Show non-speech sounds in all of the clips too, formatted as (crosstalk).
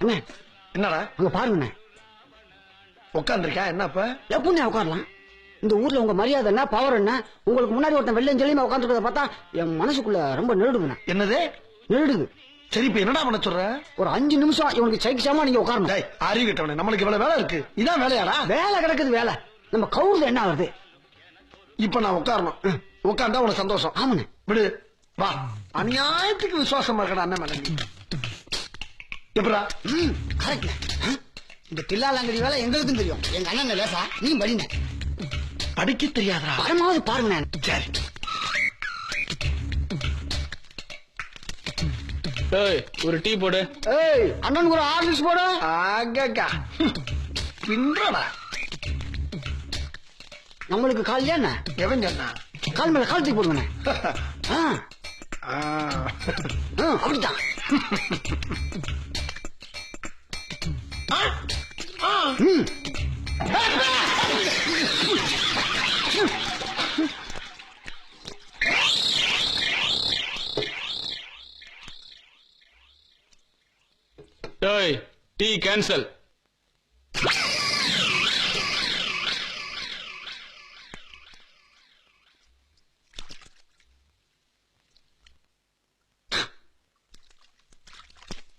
அண்ணே என்னடா? அங்க பாருங்கண்ணே உட்காந்துருக்கா என்ன இப்ப எப்படிண்ணே உட்காரலாம். இந்த ஊர்ல உங்க மரியாதை என்ன பவர் என்ன? உங்களுக்கு முன்னாடி ஒருத்தன் வெள்ளம் சொல்லியுமா உட்காந்துருக்கத பார்த்தா என் மனசுக்குள்ள ரொம்ப நெருடுதுண்ணே என்னது? நெருடுது. சரி இப்ப என்னடா பண்ண சொல்ற? ஒரு அஞ்சு நிமிஷம் இவனுக்கு சைக்கிசாமா நீங்க உட்காரணும். டேய் அறிவு கிட்டவனே நம்மளுக்கு இவ்வளவு வேலை இருக்கு. இதான் வேலையாடா? வேலை கிடக்குது வேலை. நம்ம கவுருது என்ன ஆகுது இப்ப நான் உட்காரணும். உட்கார்ந்தா உனக்கு சந்தோஷம். ஆமாண்ணே. விடு. வா. அநியாயத்துக்கு விசுவாசமா இருக்கடா அண்ணன் நீ எப்படா? ஆ? இந்த தில்லாலங்கடி வேலை எங்களுக்கும் தெரியும். எங்க அண்ணன் லேசா நீ படிண்ணே படிக்க தெரியாதா? பரமாவது பாருங்கண்ணே சரி. ஏய் ஒரு டீ போடு. ஏய் அண்ணனுக்கு ஒரு ஆர்டர்ஸ் போடு. ஆகா பின்றடா நம்மளுக்கு கால் என்ன? எவன் சொன்னா? கால் மேல கால் தூக்கி போடுங்கண்ணே (laughs) அப்படித்தான். (laughs) ம். ஏய் டீ கேன்சல்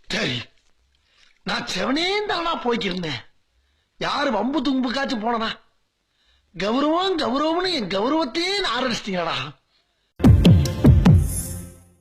சரி நான் செவனே தானா போய்க்கிருந்தேன். யாரு வம்பு தும்புக்காச்சும் போனனா கௌரவம் கௌரவம்னு என் கௌரவத்தையே ஆரம்பிச்சிட்டீங்கடா